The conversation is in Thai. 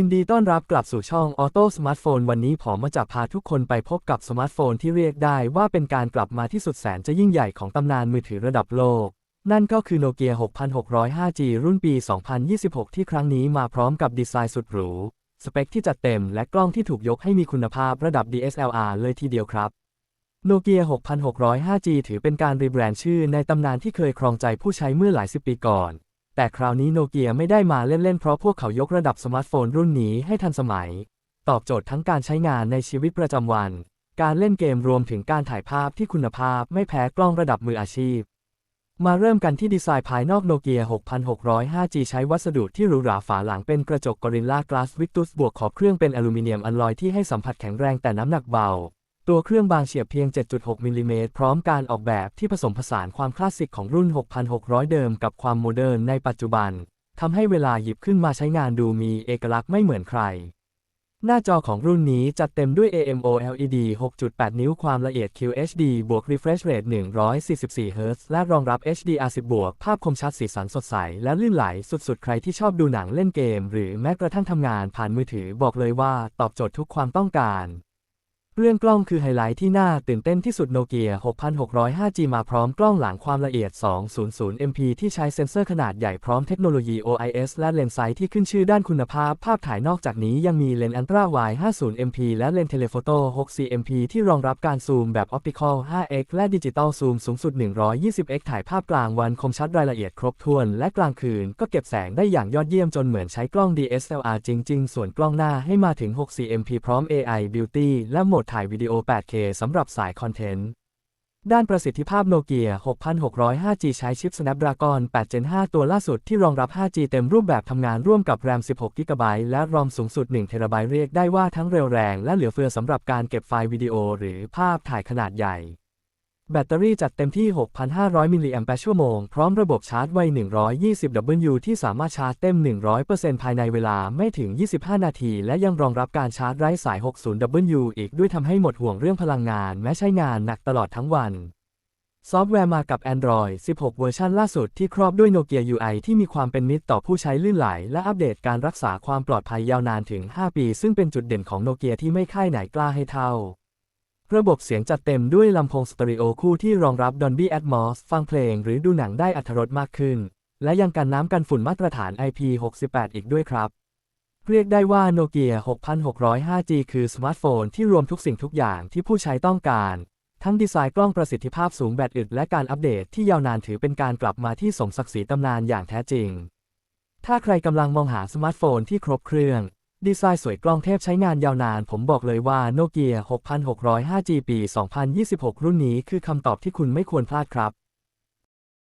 ยินดีต้อนรับกลับสู่ช่อง Auto Smartphone วันนี้ผมมาจะพาทุกคนไปพบกับสมาร์ทโฟนที่เรียกได้ว่าเป็นการกลับมาที่สุดแสนจะยิ่งใหญ่ของตำนานมือถือระดับโลก นั่นก็คือ Nokia 6600 5G รุ่นปี 2026 ที่ครั้งนี้มาพร้อมกับดีไซน์สุดหรู สเปคที่จัดเต็มและกล้องที่ถูกยกให้มีคุณภาพระดับ DSLR เลยทีเดียวครับโนเกีย 6600 5G ถือเป็นการรีแบรนด์ชื่อในตำนานที่เคยครองใจผู้ใช้เมื่อหลายสิบปีก่อน แต่คราวนี้โนเกียไม่ได้มาเล่นๆ เพราะพวกเขายกระดับสมาร์ทโฟนรุ่นนี้ให้ทันสมัย ตอบโจทย์ทั้งการใช้งานในชีวิตประจำวัน การเล่นเกมรวมถึงการถ่ายภาพที่คุณภาพไม่แพ้กล้องระดับมืออาชีพ มาเริ่มกันที่ดีไซน์ภายนอกโนเกีย 6600 5G ใช้วัสดุที่หรูหราฝาหลังเป็นกระจก Gorilla Glass Victus บวกขอบเครื่องเป็นอลูมิเนียมอลลอยที่ให้สัมผัสแข็งแรงแต่น้ำหนักเบา ตัวเครื่องบางเฉียบเพียง 7.6 มิลลิเมตรพร้อมการออกแบบที่ผสมผสานความคลาสสิกของรุ่น 6,600 เดิมกับความโมเดิร์นในปัจจุบัน ทำให้เวลาหยิบขึ้นมาใช้งานดูมีเอกลักษณ์ไม่เหมือนใคร หน้าจอของรุ่นนี้จัดเต็มด้วย AMOLED 6.8 นิ้วความละเอียด QHD บวก refresh rate 144 Hz และรองรับ HDR10 บวก ภาพคมชัดสีสันสดใส และลื่นไหลสุดๆ ใครที่ชอบดูหนังเล่นเกม หรือแม้กระทั่งทำงานผ่านมือถือบอกเลยว่าตอบโจทย์ทุกความต้องการ เรื่องกล้องคือไฮไลท์ที่น่าตื่นเต้นที่สุดโนเกีย 6605G มาพร้อมกล้องหลังความละเอียด 200 MP ที่ใช้เซ็นเซอร์ขนาดใหญ่พร้อมเทคโนโลยี OIS และเลนส์ไซต์ที่ขึ้นชื่อด้านคุณภาพ ภาพถ่ายนอกจากนี้ยังมีเลนส์อันตราไวด์50 MP และเลนส์เทเลโฟโต้64 MP ที่รองรับการซูมแบบออปติคอล 5x และดิจิตอลซูมสูงสุด 120x ถ่ายภาพกลางวันคมชัดรายละเอียดครบถ้วน และกลางคืนก็เก็บแสงได้อย่างยอดเยี่ยมจนเหมือนใช้กล้อง DSLR จริง ๆ ส่วนกล้องหน้าให้มาถึง64 MP พร้อม AI Beauty และโหมดถ่ายวิดีโอ 8K สำหรับสายคอนเทนต์ ด้านประสิทธิภาพโนเกีย 6600 5G ใช้ชิป Snapdragon 8 Gen 5 ตัวล่าสุดที่รองรับ 5G เต็มรูปแบบทำงานร่วมกับ RAM 16 GB และ ROM สูงสุด 1 TB เรียกได้ว่าทั้งเร็วแรงและเหลือเฟือสำหรับการเก็บไฟล์วิดีโอหรือภาพถ่ายขนาดใหญ่ แบตเตอรี่จัดเต็มที่ 6,500 มิลลิแอมแปร์ชั่วโมง พร้อมระบบชาร์จไว 120W ที่สามารถชาร์จเต็ม 100%ภายในเวลาไม่ถึง 25 นาที และยังรองรับการชาร์จไร้สาย 60W อีกด้วยทำให้หมดห่วงเรื่องพลังงาน แม้ใช้งานหนักตลอดทั้งวัน ซอฟต์แวร์มากับ Android 16 เวอร์ชันล่าสุดที่ครอบด้วย Nokia UI ที่มีความเป็นมิตรต่อผู้ใช้ลื่นไหล และอัปเดตการรักษาความปลอดภัยยาวนานถึง 5 ปี ซึ่งเป็นจุดเด่นของโนเกียที่ไม่ค่ายไหนกล้าให้เท่า ระบบเสียงจัดเต็มด้วยลำโพงสเตอริโอคู่ที่รองรับ Dolby Atmos ฟังเพลงหรือดูหนังได้อัธรสมากขึ้น และยังกันน้ำกันฝุ่นมาตรฐาน IP68 อีกด้วยครับ เรียกได้ว่า Nokia 6600 5G คือสมาร์ทโฟนที่รวมทุกสิ่งทุกอย่างที่ผู้ใช้ต้องการ ทั้งดีไซน์กล้องประสิทธิภาพสูงแบตอึดและการอัปเดตที่ยาวนานถือเป็นการกลับมาที่สมศักดิ์ศรีตำนานอย่างแท้จริง ถ้าใครกำลังมองหาสมาร์ทโฟนที่ครบเครื่อง ดีไซน์สวยกล้องเทพใช้งานยาวนาน ผมบอกเลยว่าโนเกีย 6600 5G ปี 2026 รุ่นนี้คือคำตอบที่คุณไม่ควรพลาดครับ